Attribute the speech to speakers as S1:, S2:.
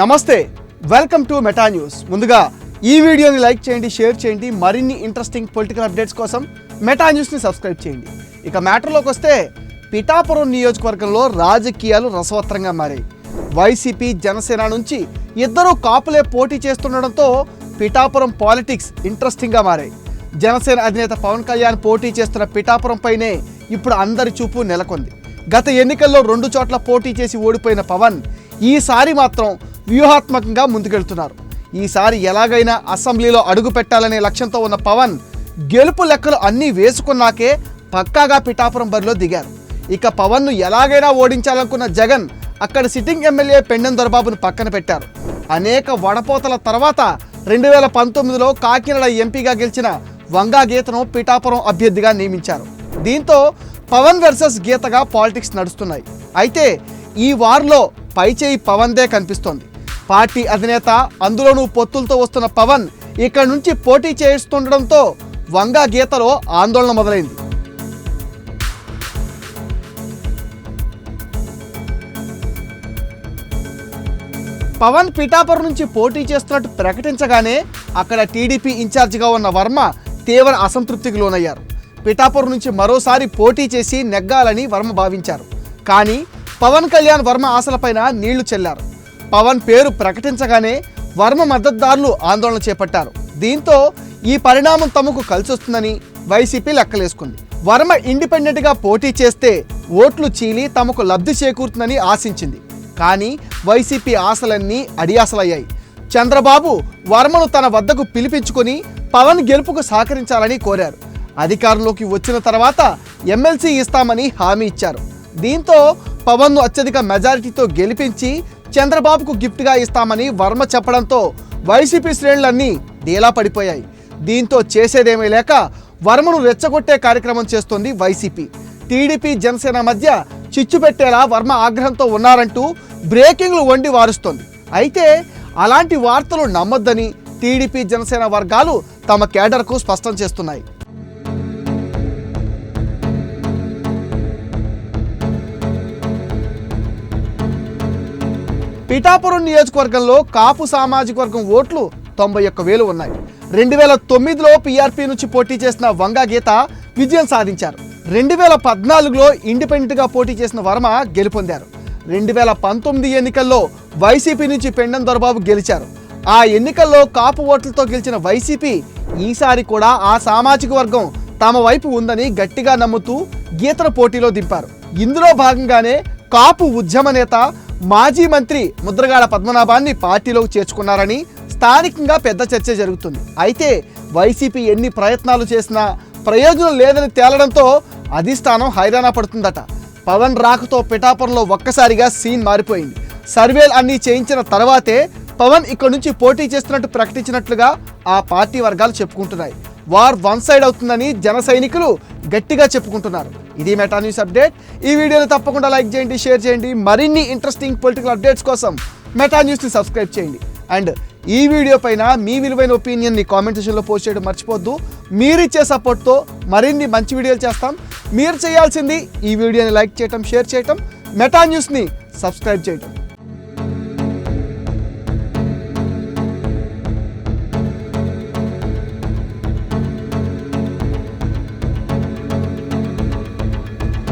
S1: నమస్తే welcome to meta news ముందుగా ఈ వీడియోని లైక్ చేయండి షేర్ చేయండి మరిన్ని ఇంట్రెస్టింగ్ పొలిటికల్ అప్డేట్స్ కోసం మెటా న్యూస్ని సబ్స్క్రైబ్ చేయండి. ఇక మ్యాటర్లోకి వస్తే పిఠాపురం నియోజకవర్గంలో రాజకీయాలు రసవత్రంగా మారాయి. వైసీపీ జనసేన నుంచి ఇద్దరు కాపులే పోటీ చేస్తుండడంతో పిఠాపురం పాలిటిక్స్ ఇంట్రెస్టింగ్గా మారాయి. జనసేన అధినేత పవన్ కళ్యాణ్ పోటీ చేస్తున్న పిఠాపురం పైనే ఇప్పుడు అందరి చూపు నెలకొంది. గత ఎన్నికల్లో రెండు చోట్ల పోటీ చేసి ఓడిపోయిన పవన్ ఈసారి మాత్రం వ్యూహాత్మకంగా ముందుకెళ్తున్నారు. ఈసారి ఎలాగైనా అసెంబ్లీలో అడుగు పెట్టాలనే లక్ష్యంతో ఉన్న పవన్ గెలుపు లెక్కలు అన్నీ వేసుకున్నాకే పక్కాగా పిఠాపురం బరిలో దిగారు. ఇక పవన్ను ఎలాగైనా ఓడించాలనుకున్న జగన్ అక్కడ సిట్టింగ్ ఎమ్మెల్యే పెండెం దొరబాబును పక్కన పెట్టారు. అనేక వడపోతల తర్వాత రెండు వేల పంతొమ్మిదిలో కాకినాడ ఎంపీగా గెలిచిన వంగా గీతను పిఠాపురం అభ్యర్థిగా నియమించారు. దీంతో పవన్ వర్సెస్ గీతగా పాలిటిక్స్ నడుస్తున్నాయి. అయితే ఈ వార్లో పైచేయి పవన్దే కనిపిస్తోంది. పార్టీ అధినేత అందులోనూ పొత్తులతో వస్తున్న పవన్ ఇక్కడ నుంచి పోటీ చేస్తుండడంతో వంగ గీతలో ఆందోళన మొదలైంది. పవన్ పిఠాపురం నుంచి పోటీ చేస్తున్నట్టు ప్రకటించగానే అక్కడ టీడీపీ ఇన్ఛార్జిగా ఉన్న వర్మ తీవ్ర అసంతృప్తికి లోనయ్యారు. పిఠాపురం నుంచి మరోసారి పోటీ చేసి నెగ్గాలని వర్మ భావించారు. కానీ పవన్ కళ్యాణ్ వర్మ ఆశలపైన నీళ్ళు చెల్లారు. పవన్ పేరు ప్రకటించగానే వర్మ మద్దతుదారులు ఆందోళన చేపట్టారు. దీంతో ఈ పరిణామం తమకు కలిసొస్తుందని వైసీపీ లెక్కలేసుకుంది. వర్మ ఇండిపెండెంట్గా పోటీ చేస్తే ఓట్లు చీలి తమకు లబ్ధి చేకూరుతుందని ఆశించింది. కానీ వైసీపీ ఆశలన్నీ అడియాసలయ్యాయి. చంద్రబాబు వర్మను తన వద్దకు పిలిపించుకొని పవన్ గెలుపుకు సహకరించాలని కోరారు. అధికారంలోకి వచ్చిన తర్వాత ఎమ్మెల్సీ ఇస్తామని హామీ ఇచ్చారు. దీంతో పవన్ను అత్యధిక మెజారిటీతో గెలిపించి చంద్రబాబుకు గిఫ్ట్గా ఇస్తామని వర్మ చెప్పడంతో వైసీపీ శ్రేణులన్నీ డీలా పడిపోయాయి. దీంతో చేసేదేమీ లేక వర్మను రెచ్చగొట్టే కార్యక్రమం చేస్తోంది వైసీపీ. టీడీపీ జనసేన మధ్య చిచ్చు పెట్టేలా వర్మ ఆగ్రహంతో ఉన్నారంటూ బ్రేకింగ్లు వండి వారుస్తోంది. అయితే అలాంటి వార్తలు నమ్మొద్దని టీడీపీ జనసేన వర్గాలు తమ కేడర్కు స్పష్టం చేస్తున్నాయి. పిఠాపురం నియోజకవర్గంలో కాపు సామాజిక వర్గం ఓట్లు తొంభై ఒక్క వేలు ఉన్నాయి. రెండు వేల తొమ్మిదిలో పీఆర్పీ నుంచి పోటీ చేసిన వంగా గీత విజయం సాధించారు. రెండు వేల పద్నాలుగులో ఇండిపెండెంట్గా పోటీ చేసిన వర్మ గెలుపొందారు. రెండు వేల పంతొమ్మిది ఎన్నికల్లో వైసీపీ నుంచి పెండం దొరబాబు గెలిచారు. ఆ ఎన్నికల్లో కాపు ఓట్లతో గెలిచిన వైసీపీ ఈసారి కూడా ఆ సామాజిక వర్గం తమ వైపు ఉందని గట్టిగా నమ్ముతూ గీతను పోటీలో దింపారు. ఇందులో భాగంగానే కాపు ఉద్యమ నేత మాజీ మంత్రి ముద్రగాడ పద్మనాభాన్ని పార్టీలోకి చేర్చుకున్నారని స్థానికంగా పెద్ద చర్చ జరుగుతుంది. అయితే వైసీపీ ఎన్ని ప్రయత్నాలు చేసినా ప్రయోజనం లేదని తేలడంతో అధిష్టానం హైరాణ పడుతుందట. పవన్ రాకతో పిఠాపురంలో ఒక్కసారిగా సీన్ మారిపోయింది. సర్వేలు అన్నీ చేయించిన తర్వాతే పవన్ ఇక్కడ నుంచి పోటీ చేస్తున్నట్టు ప్రకటించినట్లుగా ఆ పార్టీ వర్గాలు చెప్పుకుంటున్నాయి. వార్ వన్ సైడ్ అవుతుందని జన సైనికులు గట్టిగా చెప్పుకుంటున్నారు. ఇది మెటా న్యూస్ అప్డేట్. ఈ వీడియోని తప్పకుండా లైక్ చేయండి షేర్ చేయండి. మరిన్ని ఇంట్రెస్టింగ్ పొలిటికల్ అప్డేట్స్ కోసం మెటా న్యూస్ని సబ్స్క్రైబ్ చేయండి. అండ్ ఈ వీడియో పైన మీ విలువైన ఒపీనియన్ని కామెంట్ సెషన్లో పోస్ట్ చేయడం మర్చిపోద్దు మీరిచ్చే సపోర్ట్తో మరిన్ని మంచి వీడియోలు చేస్తాం. మీరు చేయాల్సింది ఈ వీడియోని లైక్ చేయటం షేర్ చేయటం మెటా న్యూస్ని సబ్స్క్రైబ్ చేయటం.